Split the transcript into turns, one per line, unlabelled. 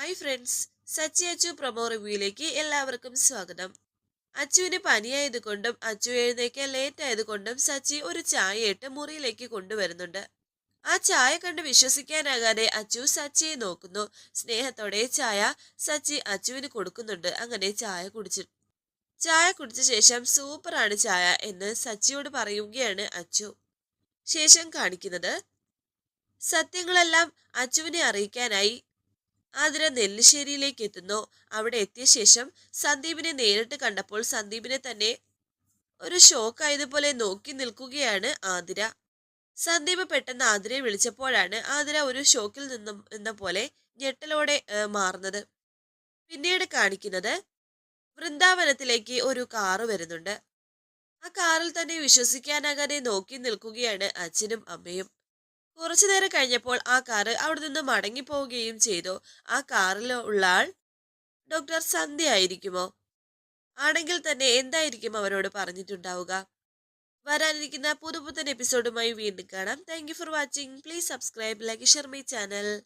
Hi friends Sachi Achu promo റിവ്യൂയിലേക്ക് എല്ലാവർക്കും സ്വാഗതം. അച്ചുവിന് പനിയായത് കൊണ്ടും അച്ചു എഴുന്നേക്കാൻ ലേറ്റ് ആയതുകൊണ്ടും സച്ചി ഒരു ചായയിട്ട് മുറിയിലേക്ക് കൊണ്ടുവരുന്നുണ്ട്. ആ ചായ കണ്ട് വിശ്വസിക്കാനാകാതെ അച്ചു സച്ചിയെ നോക്കുന്നു. സ്നേഹത്തോടെ ചായ സച്ചി അച്ചുവിന് കൊടുക്കുന്നുണ്ട്. അങ്ങനെ ചായ കുടിച്ചു. ചായ കുടിച്ച ശേഷം സൂപ്പറാണ് ചായ എന്ന് സച്ചിയോട് പറയുകയാണ് അച്ചു. ശേഷം കാണിക്കുന്നത് സത്യങ്ങളെല്ലാം അച്ചുവിനെ അറിയിക്കാനായി ആതിര നെല്ലിശ്ശേരിയിലേക്ക് എത്തുന്നു. അവിടെ എത്തിയ ശേഷം സന്ദീപിനെ നേരിട്ട് കണ്ടപ്പോൾ സന്ദീപിനെ തന്നെ ഒരു ഷോക്ക് ആയതുപോലെ നോക്കി നിൽക്കുകയാണ് ആതിര. സന്ദീപ് പെട്ടെന്ന് ആതിരയെ വിളിച്ചപ്പോഴാണ് ആതിര ഒരു ഷോക്കിൽ നിന്നും എന്ന പോലെ ഞെട്ടലോടെ മാറുന്നത്. പിന്നീട് കാണിക്കുന്നത് വൃന്ദാവനത്തിലേക്ക് ഒരു കാറ് വരുന്നുണ്ട്. ആ കാറിൽ തന്നെ വിശ്വസിക്കാനാകാതെ നോക്കി നിൽക്കുകയാണ് അച്ഛനും അമ്മയും. കുറച്ചു നേരം കഴിഞ്ഞപ്പോൾ ആ കാറ് അവിടെ നിന്ന് മടങ്ങിപ്പോവുകയും ചെയ്തു. ആ കാറിൽ ഉള്ള ആൾ ഡോക്ടർ സന്ധ്യ ആയിരിക്കുമോ? ആണെങ്കിൽ തന്നെ എന്തായിരിക്കും അവരോട് പറഞ്ഞിട്ടുണ്ടാവുക? വരാനിരിക്കുന്ന പുതുപുത്തൻ എപ്പിസോഡുമായി വീണ്ടും കാണാം. Thank for watching please subscribe like share my channel